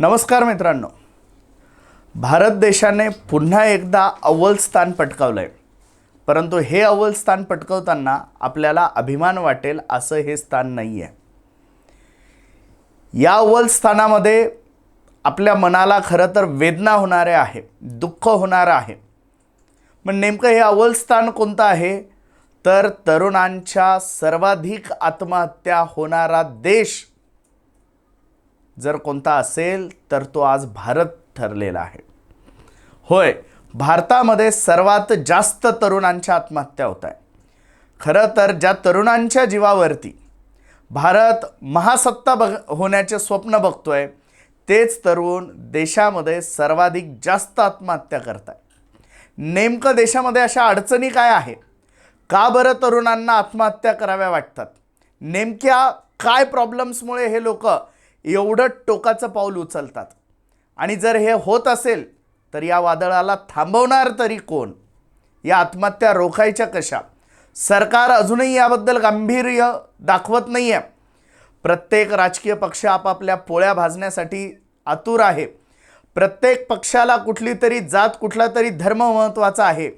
नमस्कार मित्रांनो. भारत देशाने पुन्हा एकदा अव्वल स्थान पटकावलं आहे परंतु हे अव्वल स्थान पटकवताना आपल्याला अभिमान वाटेल असं हे स्थान नाही आहे या अव्वल स्थानामध्ये आपल्या मनाला खरं तर वेदना होणारे आहे दुःख होणारं आहे. मग नेमकं हे अव्वल स्थान कोणतं आहे? तर तरुणांच्या सर्वाधिक आत्महत्या होणारा देश जर कोणता असेल तर तो आज भारत ठरलेला आहे. होय भारतामध्ये सर्वात जास्त तरुणांच्या आत्महत्या होत आहे. खरं तर ज्या तरुणांच्या जीवावरती भारत महासत्ता बघ होण्याचे स्वप्न बघतो आहे तेच तरुण देशामध्ये सर्वाधिक जास्त आत्महत्या करत आहे नेमकं देशामध्ये अशा अडचणी काय आहे? का बरं तरुणांना आत्महत्या कराव्या वाटतात? नेमक्या काय प्रॉब्लेम्समुळे हे लोक एवढं टोकाचं पाऊल उचलतात. आणि जर हे होत असेल तर या वादळाला थांबवणार तरी कोण? या आत्महत्या रोखायच्या कशा? सरकार अजूनही याबद्दल गांभीर्य दाखवत नाही आहे प्रत्येक राजकीय पक्ष आपापल्या पोळ्या भाजण्यासाठी आतुर आहे. प्रत्येक पक्षाला कुठली तरी जात कुठला तरी धर्म महत्त्वाचा आहे.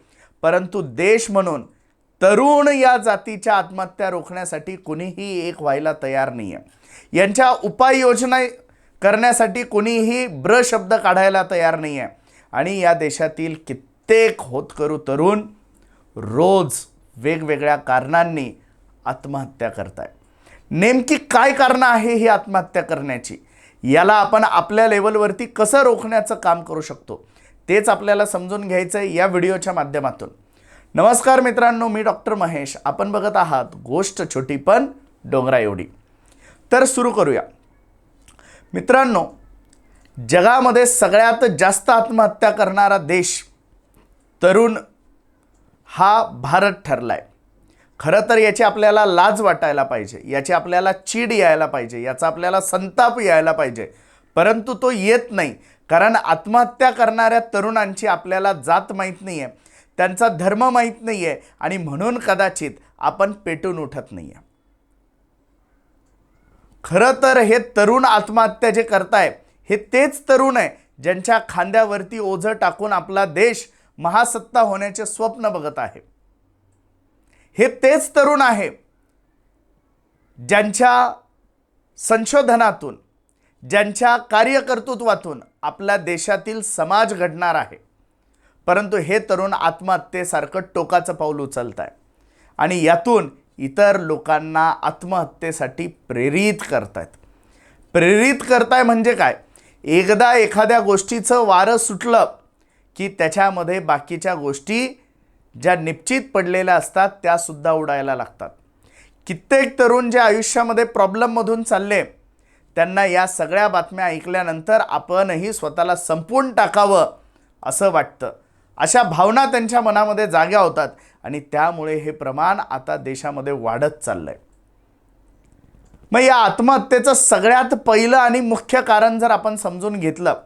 परंतु देश म्हणून तरुण या जातीच्या आत्महत्या रोखण्यासाठी कुणीही एक व्हायला तयार नाही आहे यांच्या उपाययोजना करण्यासाठी कोणीही ब्र शब्द काढायला तयार नाही आहे आणि या देशातील कित्येक होतकरू तरुण रोज वेगवेगळ्या कारणांनी आत्महत्या करत आहे नेमकी काय कारणं आहे ही आत्महत्या करण्याची? याला आपण आपल्या लेवलवरती कसं रोखण्याचं काम करू शकतो? तेच आपल्याला समजून घ्यायचं आहे या व्हिडिओच्या माध्यमातून. नमस्कार मित्रांनो मी डॉक्टर महेश. आपण बघत आहात गोष्ट छोटी पण डोंगरा एवढी. तर सुरू करूया. मित्रांनो जगामध्ये सगळ्यात जास्त आत्महत्या करणारा देश तरुण हा भारत ठरला आहे खरं तर याची आपल्याला लाज वाटायला पाहिजे याची आपल्याला चीड यायला पाहिजे याचा आपल्याला संताप यायला पाहिजे. परंतु तो येत नाही कारण आत्महत्या करणाऱ्या तरुणांची आपल्याला जात माहीत नाही आहे त्यांचा धर्म माहीत नाही आहे आणि म्हणून कदाचित आपण पेटून उठत नाही आहे खरं तर हे तरुण आत्महत्या जे करताय हे तेच तरुण आहे ज्यांच्या खांद्यावरती ओझं टाकून आपला देश महासत्ता होण्याचे स्वप्न बघत आहे. हे तेच तरुण आहे ज्यांच्या संशोधनातून ज्यांच्या कार्यकर्तृत्वातून आपल्या देशातील समाज घडणार आहे. परंतु हे तरुण आत्महत्येसारखं टोकाचं पाऊल उचलत आहे आणि यातून इतर लोकांना आत्महत्येसाठी प्रेरित करतायत. प्रेरित करताय म्हणजे काय? एकदा एखाद्या गोष्टीचं वारं सुटलं की त्याच्यामध्ये बाकीच्या गोष्टी ज्या निश्चित पडलेल्या असतात त्यासुद्धा उडायला लागतात. कित्येक तरुण जे आयुष्यामध्ये प्रॉब्लेममधून चालले त्यांना या सगळ्या बातम्या ऐकल्यानंतर आपणही स्वतःला संपवून टाकावं असं वाटतं. अशा भावना त्यांच्या मनामध्ये जाग्या होतात आणि त्यामुळे हे प्रमाण आता देशामध्ये वाढत चाललंय. मग या आत्महत्येचं सगळ्यात पहिलं आणि मुख्य कारण जर आपण समजून घेतलं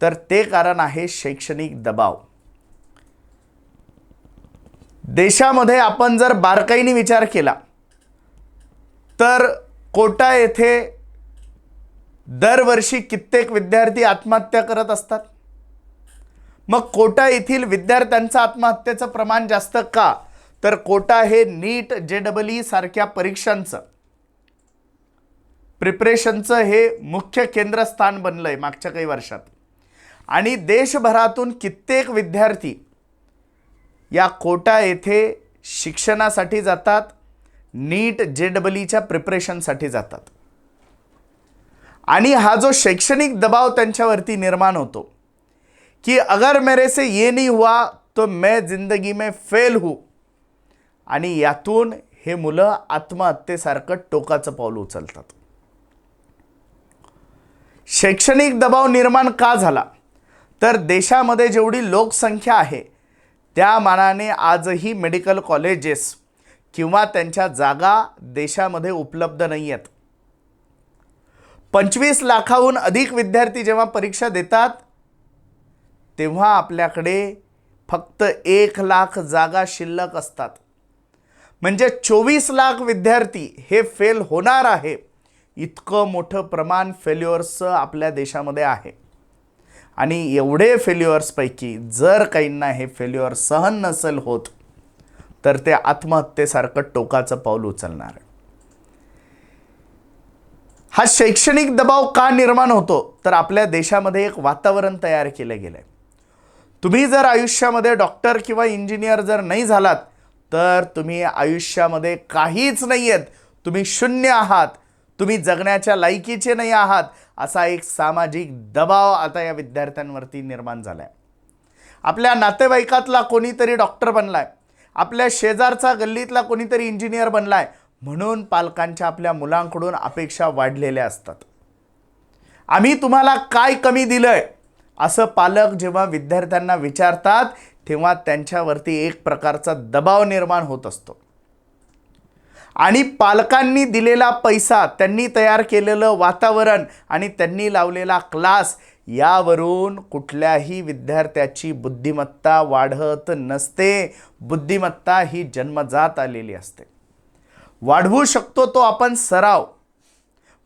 तर ते कारण आहे शैक्षणिक दबाव. देशामध्ये आपण जर बारकाईने विचार केला तर कोटा येथे दरवर्षी कित्येक विद्यार्थी आत्महत्या करत असतात. मग कोटा येथील विद्यार्थ्यांचं आत्महत्येचं प्रमाण जास्त का? तर कोटा हे नीट जे डबल ई सारख्या परीक्षांचं. प्रिपरेशनचं हे मुख्य केंद्रस्थान बनलं आहे मागच्या काही वर्षात. आणि देशभरातून कित्येक विद्यार्थी या कोटा येथे शिक्षणासाठी जातात नीट जे डबल ईच्या प्रिपरेशनसाठी जातात. आणि हा जो शैक्षणिक दबाव त्यांच्यावरती निर्माण होतो कि अगर मेरे से ये नहीं हुआ तो मैं जिंदगी में फेल हूँ। आणि यातून हे मुलं आत्महत्येसारखं टोकाचं पाऊल उचलतात. शैक्षणिक दबाव निर्माण का झाला? तर देशामध्ये जेवढी लोकसंख्या आहे त्या मानाने आजही मेडिकल कॉलेजेस किंवा त्यांच्या जागा देशामध्ये उपलब्ध नाही आहेत पंचवीस लाखाहून अधिक विद्यार्थी जेव्हा परीक्षा देतात तेव्हा आपल्याकडे फक्त एक लाख जागा शिल्लक असतात. म्हणजे चोवीस लाख विद्यार्थी हे फेल होणार आहे. इतकं मोठं प्रमाण फेल्युअर्सचं आपल्या देशामध्ये आहे. आणि एवढे फेल्युअर्सपैकी जर काहींना हे फेल्युअर सहन नसेल होत तर ते आत्महत्येसारखं टोकाचं पाऊल उचलणार आहे. हा शैक्षणिक दबाव का निर्माण होतो? तर आपल्या देशामध्ये एक वातावरण तयार केलं गेलं आहे तुम्ही जर आयुष्यामध्ये डॉक्टर किंवा इंजिनियर जर नाही झालात तर तुम्ही आयुष्यामध्ये काहीच नाही आहेत तुम्ही शून्य आहात. तुम्ही जगण्याच्या लायकीचे नाही आहात. असा एक सामाजिक दबाव आता या विद्यार्थ्यांवरती निर्माण झाला आहे आपल्या नातेवाईकातला कोणीतरी डॉक्टर बनला आहे आपल्या शेजारचा गल्लीतला कोणीतरी इंजिनियर बनलाय. म्हणून पालकांच्या आपल्या मुलांकडून अपेक्षा वाढलेल्या असतात. आम्ही तुम्हाला काय कमी दिलं आहे असं पालक जेव्हा विद्यार्थ्यांना विचारतात तेव्हा त्यांच्यावरती एक प्रकारचा दबाव निर्माण होत असतो. आणि पालकांनी दिलेला पैसा त्यांनी तयार केलेलं वातावरण आणि त्यांनी लावलेला क्लास यावरून कुठल्याही विद्यार्थ्याची बुद्धिमत्ता वाढत नसते. बुद्धिमत्ता ही जन्मजात आलेली असते. वाढवू शकतो तो आपण सराव.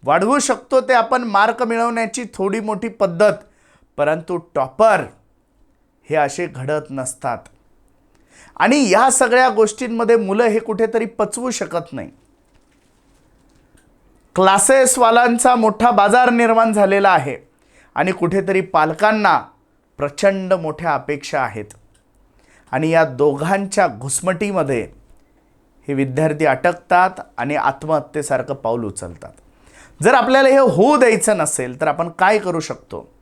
वाढवू शकतो ते आपण मार्क मिळवण्याची थोडी मोठी पद्धत. परंतु टॉपर हे असे घडत नसतात. आणि या सगळ्या गोष्टींमध्ये मुलं हे कुठेतरी पचवू शकत नाही. क्लासेसवालांचा मोठा बाजार निर्माण झालेला आहे आणि कुठेतरी पालकांना प्रचंड मोठ्या अपेक्षा आहेत. आणि या दोघांच्या घुसमटीमध्ये हे विद्यार्थी अटकतात आणि आत्महत्येसारखं पाऊल उचलतात. जर आपल्याला हे होऊ द्यायचं नसेल तर आपण काय करू शकतो?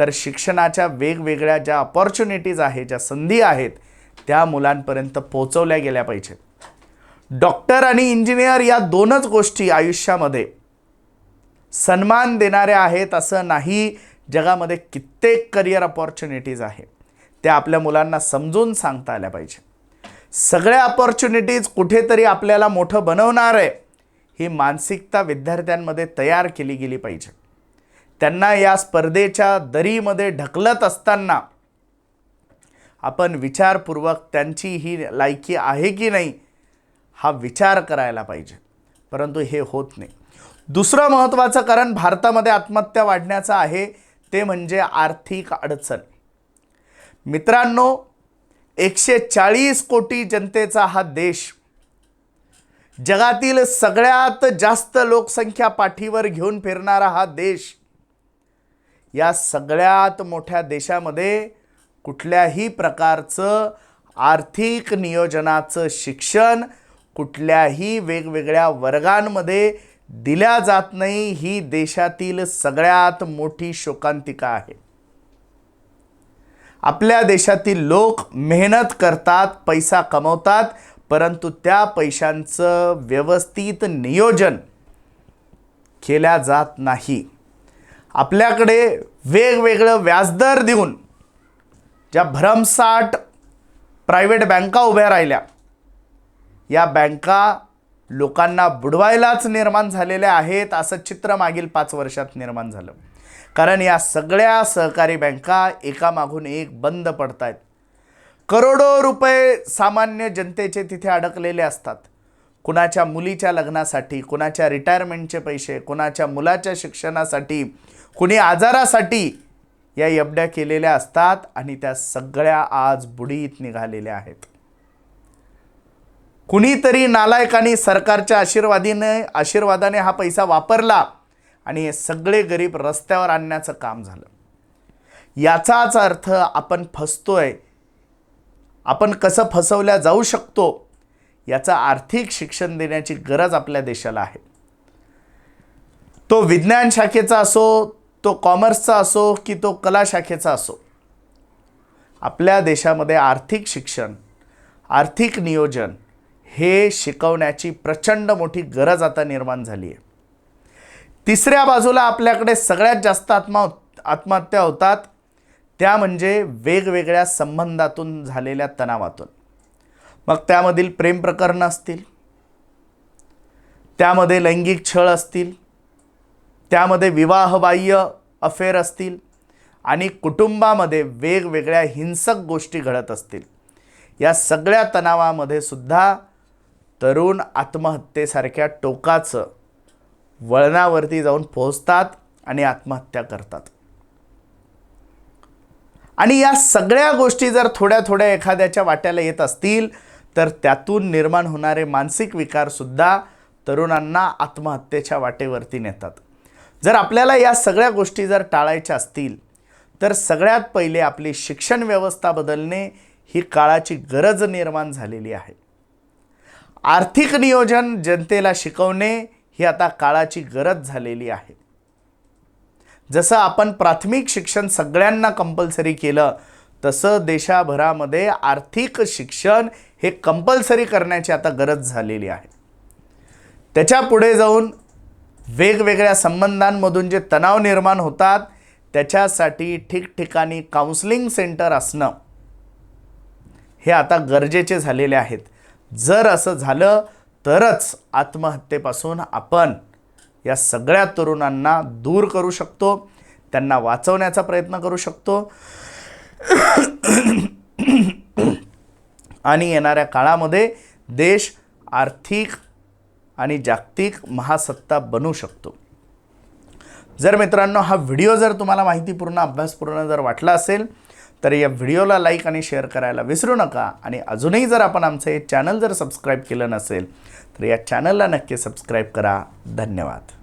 तर शिक्षणाच्या वेगवेगळ्या ज्या अपॉर्च्युनिटीज आहेत ज्या संधी आहेत त्या मुलांपर्यंत पोचवल्या गेल्या पाहिजेत. डॉक्टर आणि इंजिनियर या दोनच गोष्टी आयुष्यामध्ये सन्मान देणाऱ्या आहेत असं नाही जगामध्ये कित्येक करिअर अपॉर्च्युनिटीज आहे त्या आपल्या मुलांना समजून सांगता आल्या पाहिजे सगळ्या अपॉर्च्युनिटीज कुठेतरी आपल्याला मोठं बनवणार आहे ही मानसिकता विद्यार्थ्यांमध्ये तयार केली गेली पाहिजे त्यांना या स्पर्धेच्या दरीमध्ये ढकलत असताना आपण विचारपूर्वक त्यांची ही लायकी आहे की नाही हा विचार करायला पाहिजे. परंतु हे होत नाही. दुसरं महत्त्वाचं कारण भारतामध्ये आत्महत्या वाढण्याचं आहे ते म्हणजे आर्थिक अडचण. मित्रांनो एकशे चाळीस कोटी जनतेचा हा देश जगातील सगळ्यात जास्त लोकसंख्या पाठीवर घेऊन फिरणारा हा देश या सगळ्यात मोठ्या देशामध्ये कुठल्याही प्रकारचं आर्थिक नियोजनाचं शिक्षण कुठल्याही वेगवेगळ्या वर्गांमध्ये दिल्या जात नाही ही देशातील सगळ्यात मोठी शोकांतिका आहे. आपल्या देशातील लोक मेहनत करतात पैसा कमवतात परंतु त्या पैशांचं व्यवस्थित नियोजन केल्या जात नाही. आपल्याकडे वेगवेगळं व्याजदर देऊन ज्या भरमसाठ प्रायव्हेट बँका उभ्या राहिल्या या बँका लोकांना बुडवायलाच निर्माण झालेल्या आहेत असं चित्र मागील पाच वर्षात निर्माण झालं. कारण या सगळ्या सहकारी बँका एकामागून एक बंद पडत आहेत करोडो रुपये सामान्य जनतेचे तिथे अडकलेले असतात. कुणाच्या मुलीच्या लग्नासाठी कुणाच्या रिटायरमेंटचे पैसे कुणाच्या मुलाच्या शिक्षणासाठी कुणी आजारासाठी या यबड्या केलेल्या असतात आणि त्या सगळ्या आज बुडीत निघालेल्या आहेत. कुणीतरी नालायकांनी सरकारच्या आशीर्वादीने आशीर्वादाने हा पैसा वापरला आणि हे सगळे गरीब रस्त्यावर आणण्याचं काम झालं. याचाच अर्थ आपण फसतोय. आपण कसं फसवल्या जाऊ शकतो याचं आर्थिक शिक्षण देण्याची गरज आपल्या देशाला आहे. तो विज्ञान शाखेचा असो तो कॉमर्सचा असो की तो कला शाखेचा असो आपल्या देशामध्ये आर्थिक शिक्षण आर्थिक नियोजन हे शिकवण्याची प्रचंड मोठी गरज आता निर्माण झाली आहे तिसऱ्या बाजूला आपल्याकडे सगळ्यात जास्त आत्मा आत्महत्या होतात त्या म्हणजे वेगवेगळ्या संबंधातून झालेल्या तणावातून. मग त्यामधील प्रेम प्रकरणं असतील त्यामध्ये लैंगिक छळ असतील त्यामध्ये विवाहबाह्य अफेअर असतील आणि कुटुंबामध्ये वेगवेगळ्या हिंसक गोष्टी घडत असतील. या सगळ्या तणावामध्ये सुद्धा तरुण आत्महत्येसारख्या टोकाचं वळणावरती जाऊन पोहोचतात आणि आत्महत्या करतात. आणि या सगळ्या गोष्टी जर थोड्या थोड्या एखाद्याच्या वाट्याला येत असतील तर त्यातून निर्माण होणारे मानसिक विकारसुद्धा तरुणांना आत्महत्येच्या वाटेवरती नेतात. जर आपल्याला या सगळ्या गोष्टी जर टाळायच्या असतील तर सगळ्यात पहिले आपली शिक्षण व्यवस्था बदलणे ही काळाची गरज निर्माण झालेली आहे. आर्थिक नियोजन जनतेला शिकवणे ही आता काळाची गरज झालेली आहे. जसं आपण प्राथमिक शिक्षण सगळ्यांना कंपल्सरी केलं तसं देशाभरामध्ये आर्थिक शिक्षण हे कंपल्सरी करण्याची आता गरज झालेली आहे. त्याच्या पुढे जाऊन वेगवेगळ्या संबंधांमधून जे तणाव निर्माण होतात त्याच्यासाठी ठिकठिकाणी काउन्सिलिंग सेंटर असणं हे आता गरजेचे झालेले आहेत. जर असं झालं तरच आत्महत्येपासून आपण या सगळ्या तरुणांना दूर करू शकतो त्यांना वाचवण्याचा प्रयत्न करू शकतो. आणि येणाऱ्या काळामध्ये देश आर्थिक आणि जागतिक महासत्ता बनू शकतो. जर मित्रांनो हा व्हिडिओ जर तुम्हाला माहितीपूर्ण अभ्यासपूर्ण जर वाटला असेल तर या व्हिडिओला लाईक आणि शेअर करायला विसरू नका. आणि अजूनही जर आपण आमचं हे चॅनल जर सबस्क्राईब केलं नसेल तर या चॅनलला नक्की सबस्क्राईब करा. धन्यवाद.